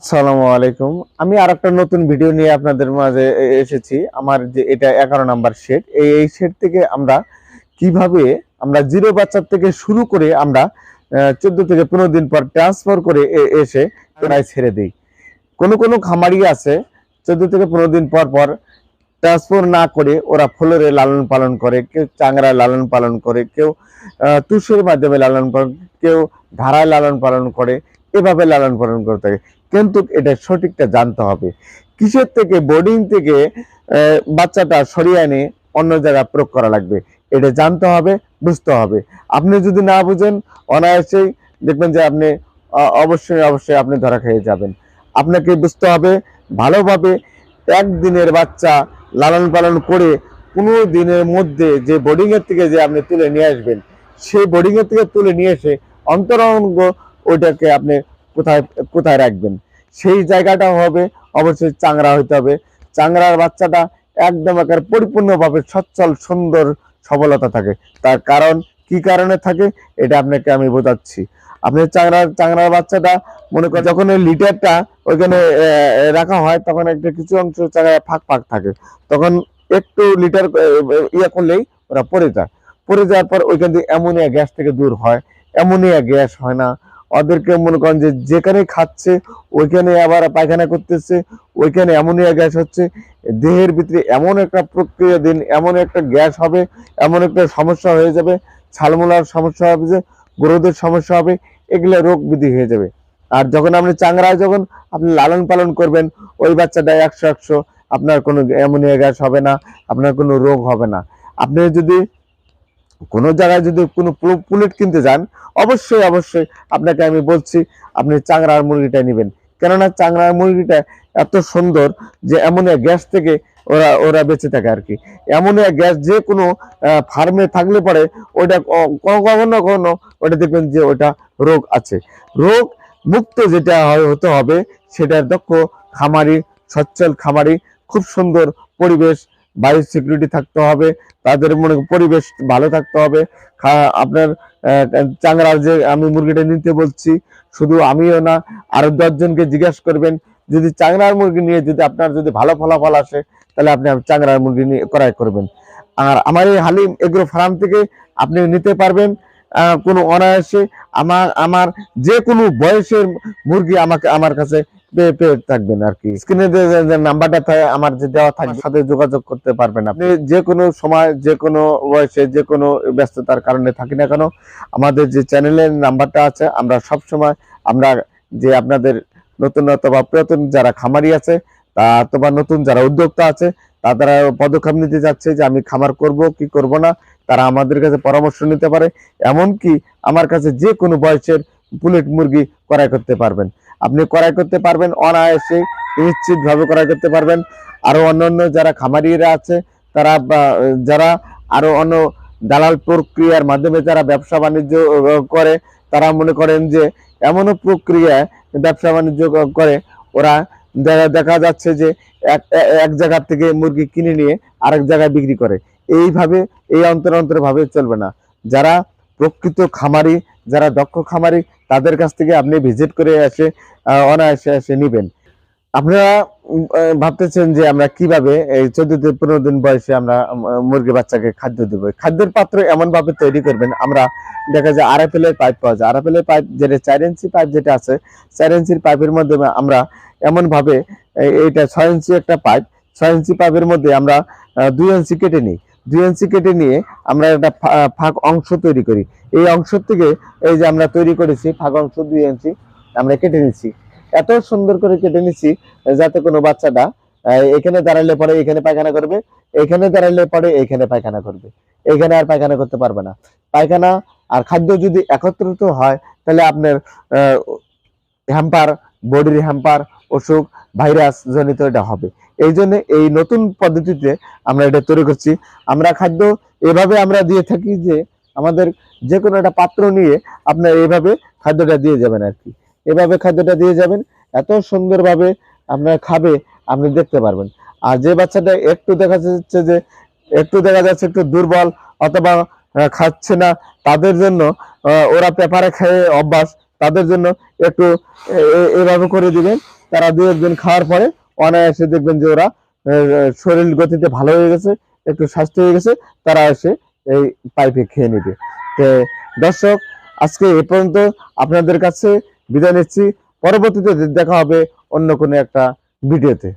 আসসালামু আলাইকুম। আমি আর একটা নতুন ভিডিও নিয়ে আপনাদের মাঝে এসেছি। আমার যে এটা এগারো নাম্বার সেট এই এই সেট থেকে আমরা কীভাবে আমরা জিরো বাচ্চার থেকে শুরু করে আমরা চোদ্দ থেকে পনেরো দিন পর ট্রান্সফার করে এসে প্রায় ছেড়ে দিই। কোনো কোনো খামারি আছে, চোদ্দ থেকে পনেরো দিন পর পর ট্রান্সফার না করে ওরা ফ্লোরে লালন পালন করে, কেউ চাংড়ায় লালন পালন করে, কেউ তুষের মাধ্যমে লালন পালন, কেউ ধারায় লালন পালন করে, এভাবে লালন পালন করে থাকে। কিন্তু এটা সঠিকটা জানতে হবে। কিসের থেকে বোর্ডিং থেকে বাচ্চাটা সরিয়ে এনে অন্য জায়গায় প্রয়োগ করা লাগবে? এটা জানতে হবে, বুঝতে হবে। আপনি যদি না বুঝেন, অনায়াসেই দেখবেন যে আপনি অবশ্যই অবশ্যই আপনি ধরা খেয়ে যাবেন। আপনাকে বুঝতে হবে, ভালোভাবে একদিনের বাচ্চা লালন পালন করে কোনো দিনের মধ্যে যে বোর্ডিংয়ের থেকে যে আপনি তুলে নিয়ে আসবেন, সেই বোর্ডিংয়ের থেকে তুলে নিয়ে এসে অন্তরঙ্গ ওইটাকে আপনি কোথায় কোথায় রাখবেন? সেই জায়গাটা হবে। অবশ্যই চাংড়া হইতে হবে। চাংড়ার বাচ্চাটা একদম একেবারে পরিপূর্ণভাবে সচ্ছল, সুন্দর, সবলতা থাকে। তার কারণ কি কারণে থাকে, এটা আপনাকে আমি বোঝাচ্ছি। আপনি চাংড়ার চাংড়ার বাচ্চাটা মনে করেন যখন ওই লিটারটা ওইখানে রাখা হয়, তখন একটা কিছু অংশ চাংড়ায় ফাঁক ফাঁক থাকে। তখন একটু লিটার ইয়ে করলেই ওরা পড়ে যায়। পড়ে যাওয়ার পর ওইখান থেকে অ্যামোনিয়া গ্যাস থেকে দূর হয়। অ্যামোনিয়া গ্যাস হয় না। ওদেরকে মনে করেন যে যেখানে খাচ্ছে, ওইখানে আবার পায়খানা করতেছে, ওইখানে অ্যামোনিয়া গ্যাস হচ্ছে। দেহের ভিতরে এমন একটা প্রক্রিয়া দিন, এমন একটা গ্যাস হবে, এমন একটা সমস্যা হয়ে যাবে, ছালমোলার সমস্যা হবে যে গ্রোথের সমস্যা হবে, এগুলো রোগ বৃদ্ধি হয়ে যাবে। আর যখন আপনি চাংড়ায় যখন আপনি লালন পালন করবেন, ওই বাচ্চাটা একশো একশো, আপনার কোনো অ্যামোনিয়া গ্যাস হবে না, আপনার কোনো রোগ হবে না। আপনি যদি কোনো জায়গায় যদি কোনো পুলেট কিনতে যান, অবশ্যই অবশ্যই আপনাকে আমি বলছি, আপনি চাংড়ার মুরগিটা নেবেন। কেননা চাংড়ার মুরগিটা এত সুন্দর যে অ্যামোনিয়া গ্যাস থেকে ওরা ওরা বেঁচে থাকে আর কি। অ্যামোনিয়া গ্যাস যে কোনো ফার্মে থাকলে পরে ওটা কখনো কখনো ওটা দেখবেন যে ওটা রোগ আছে। রোগ মুক্ত যেটা হতে হবে, সেটার দক্ষ খামারি, সচ্ছল খামারি, খুব সুন্দর পরিবেশ বায়ু সিকিউরিটি থাকতে হবে, তাদের মনে পরিবেশ ভালো থাকতে হবে। আপনার চাংড়ার যে আমি মুরগিটা নিতে বলছি, শুধু আমিও না, আরও দশজনকে জিজ্ঞাসা করবেন, যদি চাংড়ার মুরগি নিয়ে যদি আপনার যদি ভালো ফলাফল আসে, তাহলে আপনি চাংড়ার মুরগি নিয়ে ক্রয় করবেন। আর আমার এই হালিম এগ্রো ফার্ম থেকে আপনি নিতে পারবেন কোনো অনায়াসে আমার আমার যে কোনো বয়সের মুরগি আমাকে, আমার কাছে পেয়ে থাকবেন আর কি। স্ক্রিনে যে নাম্বারটা থাকে আমার যে দেওয়া থাকে সাথে যোগাযোগ করতে পারবেন আপনি। যে কোনো সময় যে কোনো বয়সে যে কোনো ব্যস্ততার কারণে থাকি না কেন আমাদের যে চ্যানেলের নাম্বারটা আছে আমরা সব সময় আমরা যে আপনাদের নতুন অথবা পুরাতন যারা খামারি আছে তা অথবা নতুন যারা উদ্যোক্তা আছে তারা পদক্ষেপ নিতে যাচ্ছে যে আমি খামার করব কি করব না তারা আমাদের কাছে পরামর্শ নিতে পারে। এমনকি আমার কাছে যে কোনো বয়সের বুলেট মুরগি ক্রয় করতে পারবেন। আপনি ক্রয় করতে পারবেন, অনায়াসে নিশ্চিত ভাবে ক্রয় করতে পারবেন। আরও অন্যান্য যারা খামারিরা আছে, তারা যারা আরও অন্য দালাল প্রক্রিয়ার মাধ্যমে যারা ব্যবসা বাণিজ্য করে, তারা মনে করেন যে এমনও প্রক্রিয়ায় ব্যবসা বাণিজ্য করে, ওরা দেখা- যাচ্ছে যে এক এক জায়গা থেকে মুরগি কিনে নিয়ে আরেক জায়গায় বিক্রি করে। এইভাবে, এই অন্তর অন্তর ভাবে চলবে না। যারা প্রকৃত খামারি যারা দক্ষ খামারি, তাদের কাছ থেকে আপনি ভিজিট করে এসে অনায়াসে এসে নিবেন। আপনারা ভাবতেছেন যে আমরা কীভাবে এই চোদ্দ থেকে পনেরো দিন বয়সে আমরা মুরগি বাচ্চাকে খাদ্য দেবো। খাদ্যের পাত্র এমন ভাবে তৈরি করবেন, আমরা দেখা যায় আরএফএল এর পাইপ পাওয়া যায়। আরএফএল এর পাইপ যেটা চার ইঞ্চি পাইপ যেটা আছে, চার ইঞ্চির পাইপের মধ্যে আমরা এমন ভাবে এইটা ছয় ইঞ্চি একটা পাইপ, ছয় ইঞ্চি পাইপের মধ্যে আমরা দুই ইঞ্চি কেটে নিই। দুই কেটে নিয়ে আমরা একটা ফাঁক অংশ তৈরি করি। এই অংশ থেকে এই যে আমরা তৈরি করেছি, ফাঁক অংশ দুই ইঞ্চি আমরা কেটে নিচ্ছি। এত সুন্দর করে কেটে নিচ্ছি, যাতে কোনো বাচ্চাটা এখানে দাঁড়ালে পরে এখানে পায়খানা করবে, এখানে দাঁড়ালে পরে এখানে পায়খানা করবে। এখানে আর পায়খানা করতে পারবে না। পায়খানা আর খাদ্য যদি একত্রিত হয়, তাহলে আপনার হ্যাম্পার, বডির হ্যাম্পার অসুখ ভাইরাস জনিত এটা হবে। এই জন্য এই নতুন পদ্ধতিতে আমরা এটা তৈরি করছি। আমরা খাদ্য এভাবে আমরা দিয়ে থাকি যে আমাদের যে কোনো একটা পাত্র নিয়ে আপনার এইভাবে খাদ্যটা দিয়ে যাবেন আর কি। এভাবে খাদ্যটা দিয়ে যাবেন, এত সুন্দরভাবে আপনার খাবে, আপনি দেখতে পারবেন। আর যে বাচ্চাটা একটু দেখা যাচ্ছে যে, একটু দেখা যাচ্ছে একটু দুর্বল অথবা খাচ্ছে না, তাদের জন্য ওরা পেপারে খেয়ে অভ্যাস, তাদের জন্য একটু এভাবে করে দিবেন। তারা দু একদিন খাওয়ার পরে অনায়াসে দেখবেন যে ওরা শরীর গতিতে ভালো হয়ে গেছে, একটু স্বাস্থ্য হয়ে গেছে, তারা এসে এই পাইপে খেয়ে নেবে। তো দর্শক, আজকে এ পর্যন্ত আপনাদের কাছে বিদায় নিচ্ছি। পরবর্তীতে দেখা হবে অন্য কোনো একটা ভিডিওতে।